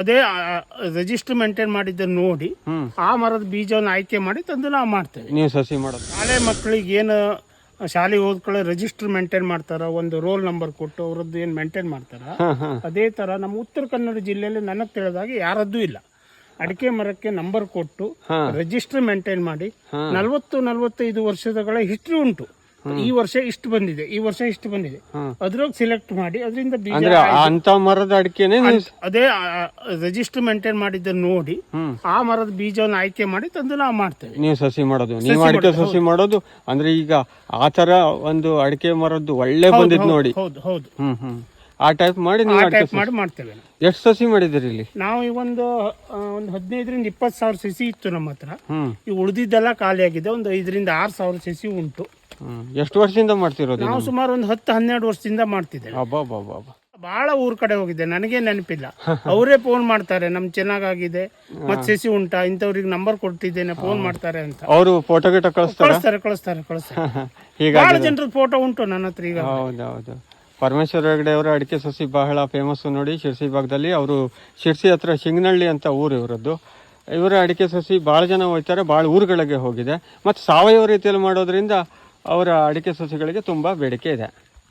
ಅದೇ register maintain ಮಾಡಿದ್ದನ್ನು ನೋಡಿ ಆ ಮರದ ಬೀಜವನ್ನು ಆಯ್ಕೆ ಮಾಡಿ ತಂದು ನಾವು ಮಾಡ್ತೇವೆ. ನೀವು ಸಸಿ ಮಾಡೋದು ಶಾಲೆ ಮಕ್ಕಳಿಗೆ ಏನು ಶಾಲೆ ಓದ್ಕೊಳ್ಳೋ ರಿಜಿಸ್ಟರ್ ಮೇಂಟೈನ್ ಮಾಡ್ತಾರ? ಒಂದು ರೋಲ್ ನಂಬರ್ ಕೊಟ್ಟು ಅವರದ್ದು ಏನು ಮೇಂಟೈನ್ ಮಾಡ್ತಾರ? ಅದೇ ಥರ ನಮ್ಮ ಉತ್ತರ ಕನ್ನಡ ಜಿಲ್ಲೆಯಲ್ಲಿ ನನಗೆ ತಿಳಿದಾಗ ಯಾರದ್ದು ಇಲ್ಲ. ಅಡಿಕೆ ಮರಕ್ಕೆ ನಂಬರ್ ಕೊಟ್ಟು. ರಿಜಿಸ್ಟರ್ ಮೇಂಟೈನ್ ಮಾಡಿ ನಲವತ್ತು ನಲವತ್ತೈದು ವರ್ಷದಗಳ ಹಿಸ್ಟ್ರಿ ಉಂಟು. ಈ ವರ್ಷ ಇಷ್ಟು ಬಂದಿದೆ ಈ ವರ್ಷ ಇಷ್ಟು ಬಂದಿದೆ. ಅದ್ರಾಗ ಸೆಲೆಕ್ಟ್ ಮಾಡಿ ಅದರಿಂದ ಬೀಜ ಅಂದ್ರೆ ಅಂತ ಮರದ ಅಡಿಕೆನೆ ನೀವು ಅದೇ ರಿಜಿಸ್ಟರ್ ಮೇಂಟೈನ್ ಮಾಡಿದ್ದ ನೋಡಿ ಆ ಮರದ ಬೀಜವನ್ನು ಆಯ್ಕೆ ಮಾಡಿ ತಂದು ನಾವು ಮಾಡ್ತೇವೆ. ನೀವು ಸಸಿ ಮಾಡೋದು ನೀವು ಅಡಿಕೆ ಸಸಿ ಮಾಡೋದು ಅಂದ್ರೆ ಈಗ ಆ ತರ ಒಂದು ಅಡಿಕೆ ಮರದ್ದು ಒಳ್ಳೆ ಬಂದಿದ್ ನೋಡಿ. ಹೌದು ಹೌದು. ಹ್ಮ್ ಹ್ಮ್. ಆ ಟೈಪ್ ಮಾಡಿ ನೀವು ಆ ಟೈಪ್ ಮಾಡಿ ಮಾಡ್ತೇವೆ. ಎಷ್ಟು ಸಸಿ ಮಾಡಿದಿರಿ ಇಲ್ಲಿ? ನಾವು ಈ ಒಂದು ಒಂದು ಹದಿನೈದರಿಂದ ಇಪ್ಪತ್ತು ಸಾವಿರ ಸಸಿ ಇತ್ತು ನಮ್ಮ ಹತ್ರ. ಈ ಉಳಿದಿದ್ದೆಲ್ಲ ಖಾಲಿಯಾಗಿದೆ ಒಂದು ಐದರಿಂದ ಆರು ಸಾವಿರ ಸಸಿ ಉಂಟು. ಎಷ್ಟು ವರ್ಷದಿಂದ ಮಾಡ್ತಿರೋದು ನಾವು ಸುಮಾರು ಒಂದು ಹತ್ತು ಹನ್ನೆರಡು ವರ್ಷದಿಂದ ಮಾಡ್ತಿದ್ದೇವೆ. ಬಹಳ ಊರ್ ಕಡೆ ಹೋಗಿದೆ ನನಗೆ ನೆನಪಿಲ್ಲ. ಅವರೇ ಫೋನ್ ಮಾಡ್ತಾರೆ ನಮ್ ಚೆನ್ನಾಗಾಗಿದೆ ಮತ್ ಸಸಿ ಉಂಟಾ ಇಂಥವ್ರಿಗೆ ನಂಬರ್ ಕೊಟ್ಟಿದ್ದೇನೆ ಫೋನ್ ಮಾಡ್ತಾರೆ ಅಂತ. ಅವರು ಫೋಟೋ ಗಿಟ ಕಳಿಸ್ತಾರ? ಕಳಿಸ್ತಾರೆ ಕಳಿಸ್ತಾರೆ ಕಳಿಸ್ತಾರೆ. ಈಗ ಬಹಳ ಜನರ ಫೋಟೋ ಉಂಟು ನನ್ನ ಹತ್ರ ಈಗ ಹೌದೌದು. ಪರಮೇಶ್ವರ ಹೆಗಡೆ ಅವರ ಅಡಿಕೆ ಸಸಿ ಬಹಳ ಫೇಮಸ್ ನೋಡಿ ಶಿರ್ಸಿ ಭಾಗದಲ್ಲಿ. ಅವರು ಶಿರ್ಸಿ ಹತ್ರ ಶಿಂಗನಹಳ್ಳಿ ಅಂತ ಊರು ಇವರದ್ದು. ಇವರ ಅಡಿಕೆ ಸಸಿ ಭಾಳ ಜನ ಹೋಗ್ತಾರೆ ಭಾಳ ಊರುಗಳಿಗೆ ಹೋಗಿದೆ. ಮತ್ತು ಸಾವಯವ ರೀತಿಯಲ್ಲಿ ಮಾಡೋದ್ರಿಂದ ಅವರ ಅಡಿಕೆ ಸಸಿಗಳಿಗೆ ತುಂಬ ಬೇಡಿಕೆ ಇದೆ.